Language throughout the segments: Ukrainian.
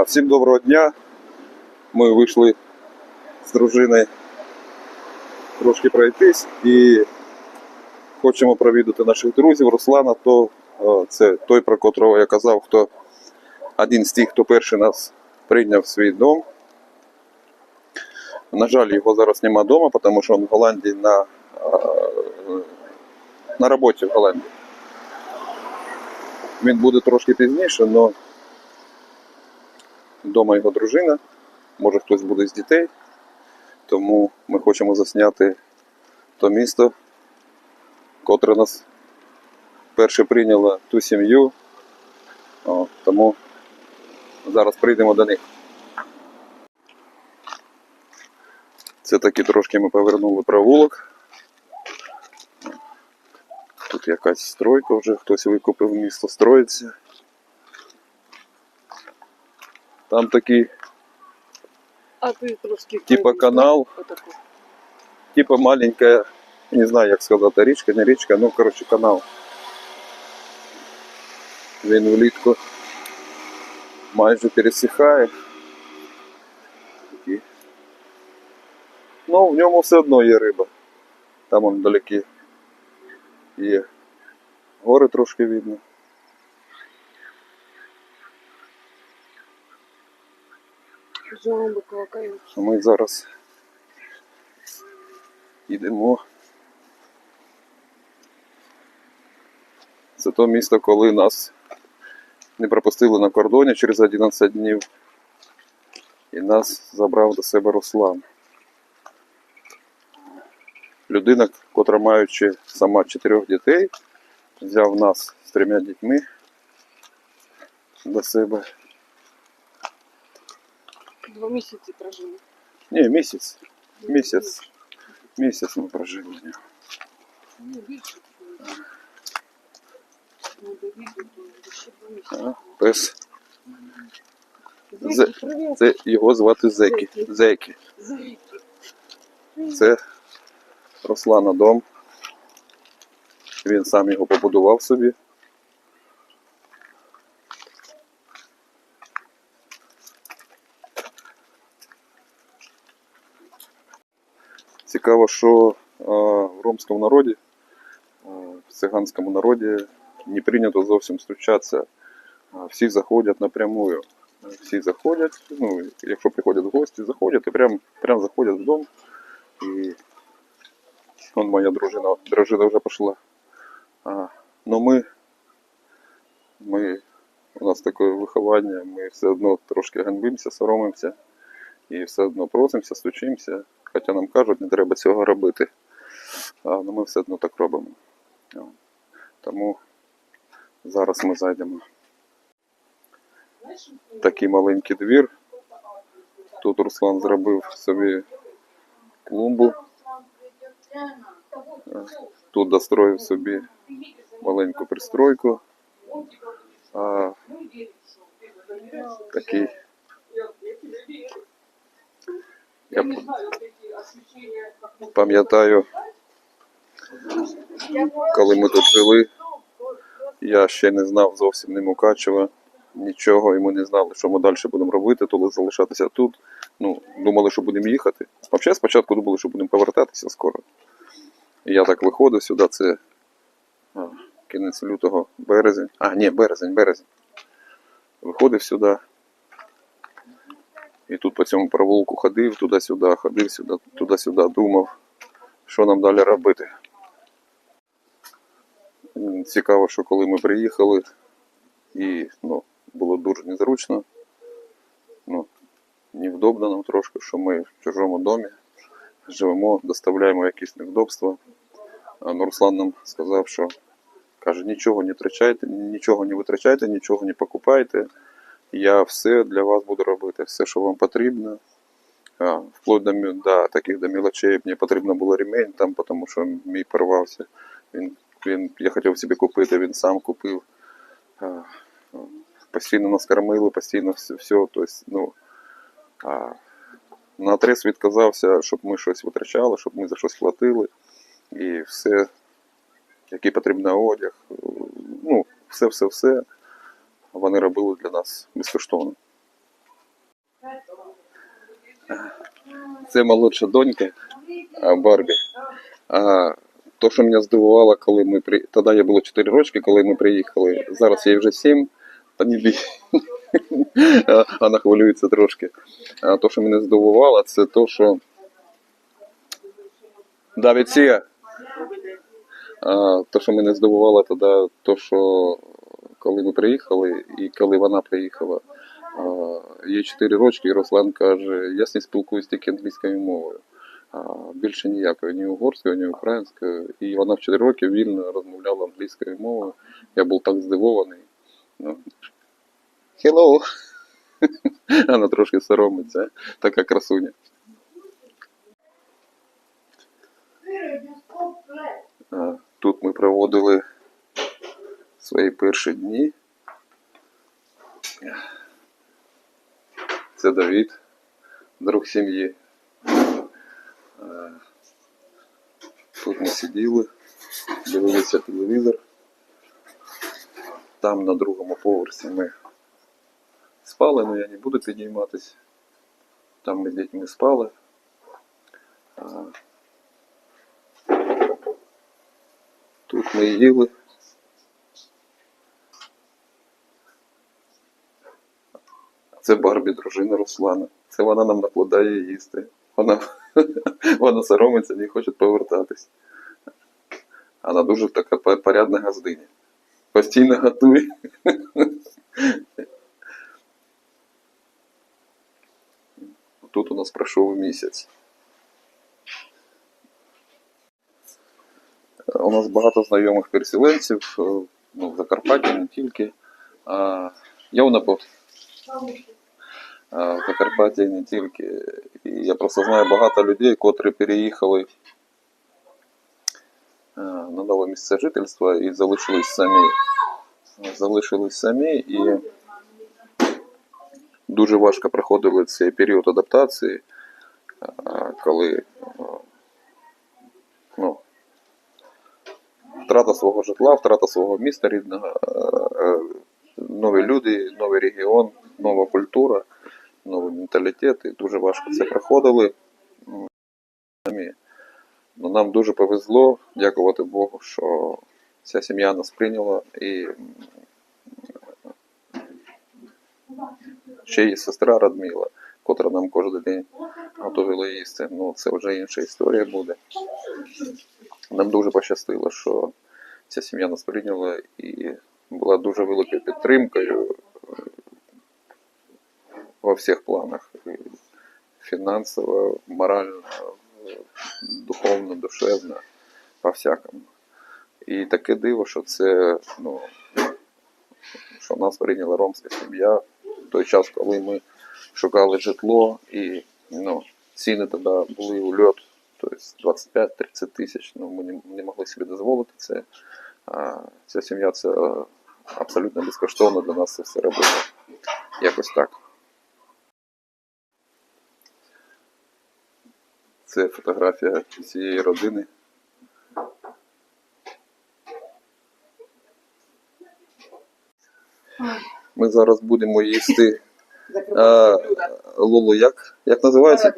Всім доброго дня. Ми вийшли з дружиною трошки пройтись і хочемо провідати наших друзів. Руслана, то це той, про котрого я казав, хто один з тих, хто перший нас прийняв в свій дом. На жаль, його зараз нема вдома, тому що він в Голландії на, на роботі в Голландії. Він буде трошки пізніше, але вдома його дружина, може хтось буде з дітей. Тому ми хочемо засняти то місто, котре нас перше прийняло ту сім'ю. Тому зараз прийдемо до них. Це таки трошки ми повернули провулок. Тут якась стройка вже, хтось викупив місто, строїться. Там такий, А ти трошки Типа канал. типа маленькая, не знаю, як сказати, річка, не річка, ну, коротше, канал. Він влітку майже пересихає. Такий. Ну, в ньому все одно є риба. Там он вдалекі є. Гори трошки видно. Жолоби квакають. А Ми зараз йдемо. Це то місто, коли нас не пропустили на кордоні через 11 днів. І нас забрав до себе Руслан. Людина, котра маючи сама чотирьох дітей, взяв нас з трьома дітьми до себе. Два місяці прожили. Ні, місяць. Місяць. Місяць ми прожили. нього. Ну, більше. Ну, до віку, то ще два місяці. А, Пес. Привіт. Це його звати Зеки. Зеки. Зайки. Це Руслана дом. Він сам його побудував собі. Цікаво, що е, в ромському народі, е, в циганському народі не прийнято зовсім зустрічатися. А Всі заходять напрямую. Всі заходять, ну, якщо приходять гості, заходять і прям, прям заходять в дом. І вон моя дружина, дружина вже пішла. А, ну ми, ми, у нас таке виховання, ми все одно трошки ганьбимося, соромимося і все одно просимося, стучимося. Хоча нам кажуть, не треба цього робити. А, ну ми все одно так робимо. Тому зараз ми зайдемо. Такий маленький двір. Тут Руслан зробив собі клумбу. Тут достроїв собі маленьку пристройку. А, такий. Я пам'ятаю, коли ми тут жили, я ще не знав зовсім ні Мукачева, нічого, і ми не знали, що ми далі будемо робити, то залишатися тут. Ну, думали, що будемо їхати. Взагалі, спочатку думали, що будемо повертатися скоро. Я так виходив сюди, це кінець лютого, березень. А, ні, березень, березень. Виходив сюди. І тут по цьому провулку ходив туди-сюди, ходив сюди, туди-сюди, думав, що нам далі робити. Цікаво, що коли ми приїхали, і ну, було дуже незручно, ну, невдобно нам трошки, що ми в чужому домі живемо, доставляємо якісь невдобства. А Руслан нам сказав, що каже, нічого не втрачайте, нічого не витрачайте, нічого не покупайте. Я все для вас буду робити, все, що вам потрібно. Вплоть до, до таких до мілочей мені потрібно було ремень, там, тому що мій порвався. Він, він, я хотів собі купити, він сам купив. Постійно нас кормили, постійно все. все тобто, ну, на адрес відказався, щоб ми щось витрачали, щоб ми за щось платили. І все, який потрібний одяг, ну, все-все-все вони робили для нас безкоштовно. Це молодша донька Барбі. То, що мене здивувало, коли ми при... Тоді я було 4 роки, коли ми приїхали. Зараз їй вже 7, та не бій. Вона хвилюється трошки. А то, що мене здивувало, це то, що. Давід. А, то, що мене здивувало тоді, то, що коли ми приїхали, і коли вона приїхала, їй 4 рочки, і Руслан каже, я з нею спілкуюсь тільки англійською мовою. Більше ніякою, ні угорською, ні українською. І вона в 4 роки вільно розмовляла англійською мовою. Я був так здивований. Ну, Hello! Вона трошки соромиться, така красуня. Тут ми проводили свої перші дні. Це Давід, друг сім'ї. Е, Тут ми сиділи, дивилися телевізор. Там на другому поверсі ми спали, але я не буду підійматись. Там ми з дітьми спали. Тут ми їли. Це Барбі, дружина Руслана. Це вона нам накладає їсти. Вона, вона соромиться, не хоче повертатись. Вона дуже така порядна газдиня. Постійно готує. Тут у нас пройшов місяць. У нас багато знайомих переселенців, е, ну, в Закарпатті не тільки. А, я в а, в Закарпатті не тільки. І я просто знаю багато людей, котрі переїхали на нове місце жительства і залишились самі. Залишились самі і дуже важко проходили цей період адаптації, коли ну, втрата свого житла, втрата свого міста рідного, нові люди, новий регіон, нова культура, новий менталітет. І дуже важко це проходили. Самі. Ну, нам дуже повезло, дякувати Богу, що ця сім'я нас прийняла і ще є сестра Радмила, котра нам кожен день готувала їсти. Ну, це вже інша історія буде. Нам дуже пощастило, що ця сім'я нас прийняла і була дуже великою підтримкою во всіх планах. І Фінансово, морально, духовно, душевно, по всякому. І таке диво, що це, ну, що нас прийняла ромська сім'я в той час, коли ми шукали житло, і ну, ціни тоді були у льот, тобто 25-30 тисяч, ну, ми не, могли собі дозволити це. А ця сім'я це абсолютно безкоштовно для нас це все робила. Якось так. Це фотографія цієї родини. Ми зараз будемо їсти а, Лоло, як, як називається?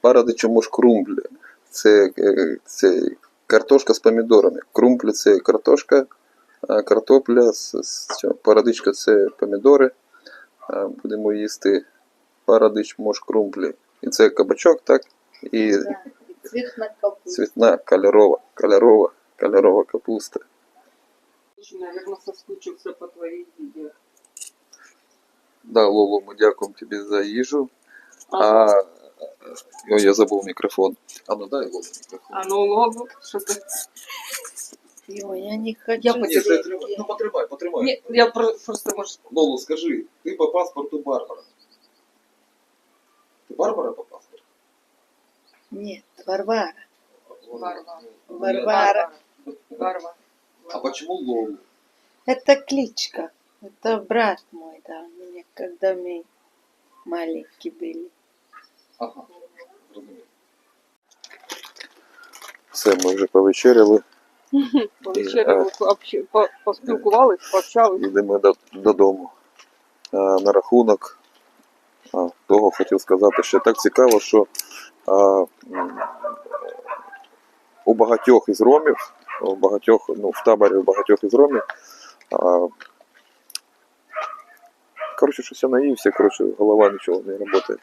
Парадичому шкрумблі. Це, е, це картошка з помідорами. Крумплі це картошка, а картопля, парадичка це помідори. Будемо їсти парадич мошкрумплі. І це кабачок, так? І Цвітна капуста. цвітна кольорова, кольорова, кольорова капуста. Наверное, соскучился по твоей видео. Да, Лоло, ми дякуємо тобі за їжу. А, ой, я забув мікрофон. А ну дай Лоло мікрофон. А ну, Лобу, что ты? Йо, я не хочу. Я Ні, потім- це треба. Ну потримай, потримай. Не, я про- просто, может, Лоло, скажи, ти по паспорту Барбара. Ти Барбара по паспорту? Нет, Варвара. Варвара. Варвара. Варвара. А почему Лоло? Это кличка. Это брат мой, да, мне, когда мы маленькие были. Ага. Все, ми вже повечеряли. Повечеряли, пообще- по- поспілкувались, пообщались. Йдемо до- додому. А, на рахунок того хотів сказати, що так цікаво, що а, у багатьох із ромів, у багатьох, ну, в таборі у багатьох із ромів. А, коротше, щось я наївся, коротше, голова нічого не працює.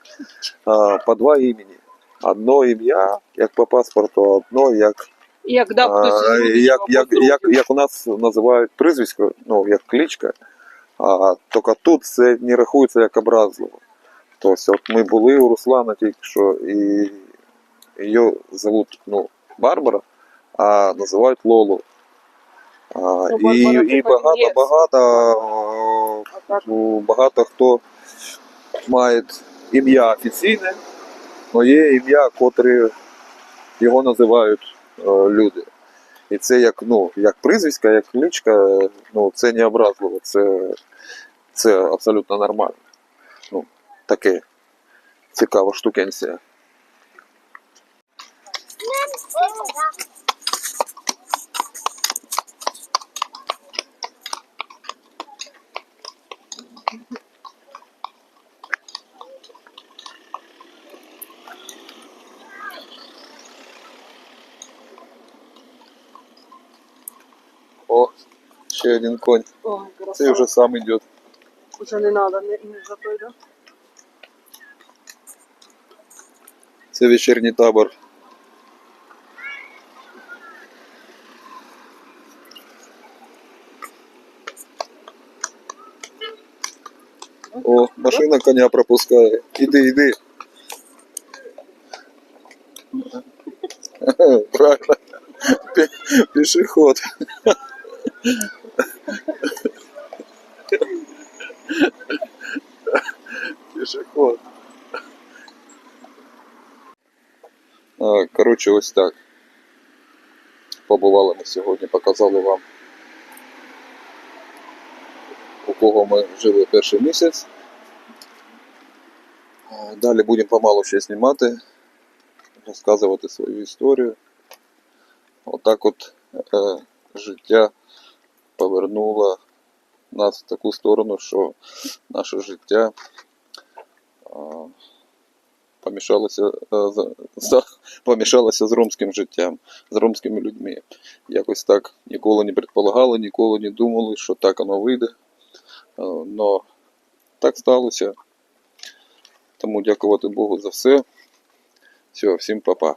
А, по два імені. Одно ім'я, як по паспорту, одно як Як хтось а, як, як, як, як у нас називають прізвисько, ну, як кличка, а тільки тут це не рахується як образливо. Тобто, от ми були у Руслана тільки що, і її зовут ну, Барбара, а називають Лолу. А, Ну, і, і типа багато, є. багато, хто має ім'я офіційне, але є ім'я, котре його називають е, люди. І це як, ну, як прізвиська, як кличка, ну, це не образливо, це, це абсолютно нормально. Таке цікава штукенція. О, ще один конь. Ой, Це красава. вже сам йде. Уже не надо, не, не за той, да? Це вечірній табор. О, машина коня пропускає. Іди, іди. Правильно. Пі- Коротше, ось так. Побували ми сьогодні, показали вам, у кого ми жили перший місяць. Далі будемо помалу ще знімати, розказувати свою історію. Отак от е, життя повернуло нас в таку сторону, що наше життя е, помішалося, з за- за- помішалося з ромським життям, з ромськими людьми. Якось так ніколи не предполагали, ніколи не думали, що так воно вийде. Е, Но так сталося. Тому дякувати Богу за все. Все, всім па-па.